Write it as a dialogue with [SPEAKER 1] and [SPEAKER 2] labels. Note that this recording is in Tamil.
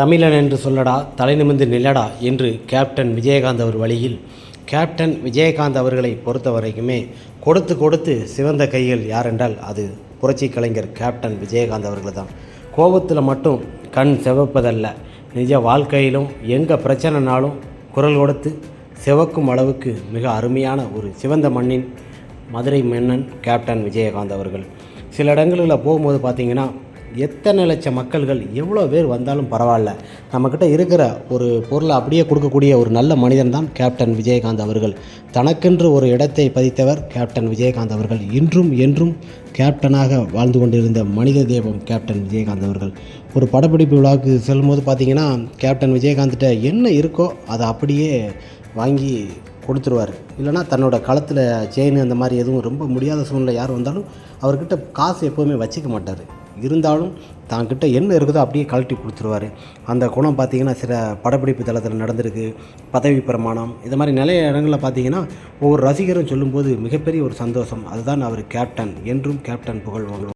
[SPEAKER 1] தமிழன் என்று சொல்லடா தலை நிமிந்து நில்லடா என்று கேப்டன் விஜயகாந்த் அவர் வழியில். கேப்டன் விஜயகாந்த் அவர்களை பொறுத்த வரைக்குமே கொடுத்து கொடுத்து சிவந்த கைகள் யாரென்றால் அது புரட்சி கலைஞர் கேப்டன் விஜயகாந்த் அவர்கள் தான் கோபத்தில் மட்டும் கண் செவப்பதல்ல. நிஜ வாழ்க்கையிலும் எங்கே பிரச்சனைனாலும் குரல் கொடுத்து சிவக்கும் அளவுக்கு மிக அருமையான ஒரு சிவந்த மண்ணின் மதுரை மன்னன் கேப்டன் விஜயகாந்த் அவர்கள். சில இடங்களில் போகும்போது பார்த்திங்கன்னா எத்தனை லட்சம் மக்கள்கள் எவ்வளோ பேர் வந்தாலும் பரவாயில்ல. நம்மக்கிட்ட இருக்கிற ஒரு பொருளை அப்படியே கொடுக்கக்கூடிய ஒரு நல்ல மனிதன் தான் கேப்டன் விஜயகாந்த் அவர்கள். தனக்கென்று ஒரு இடத்தை பதித்தவர் கேப்டன் விஜயகாந்த் அவர்கள். இன்றும் என்றும் கேப்டனாக வாழ்ந்து கொண்டிருந்த மனித தேவம் கேப்டன் விஜயகாந்த் அவர்கள். ஒரு படப்பிடிப்பு விழாவுக்கு செல்லும்போது பார்த்தீங்கன்னா கேப்டன் விஜயகாந்த்கிட்ட என்ன இருக்கோ அதை அப்படியே வாங்கி கொடுத்துருவார். இல்லைனா தன்னோட களத்தில் செயின் அந்த மாதிரி எதுவும் ரொம்ப முடியாத சூழ்நிலை யார் வந்தாலும் அவர்கிட்ட காசு எப்போவுமே வச்சுக்க மாட்டார். இருந்தாலும் தாங்கிட்ட என்ன இருக்குதோ அப்படியே கழட்டி கொடுத்துருவாரு. அந்த குணம் பார்த்தீங்கன்னா சில படப்பிடிப்பு தளத்தில் நடந்திருக்கு. பதவி பிரமாணம் இது மாதிரி நிறைய இடங்களில் பார்த்தீங்கன்னா ஒவ்வொரு ரசிகரும் சொல்லும்போது மிகப்பெரிய ஒரு சந்தோஷம். அதுதான் அவர் கேப்டன் என்றும் கேப்டன் புகழ் வாங்குவோம்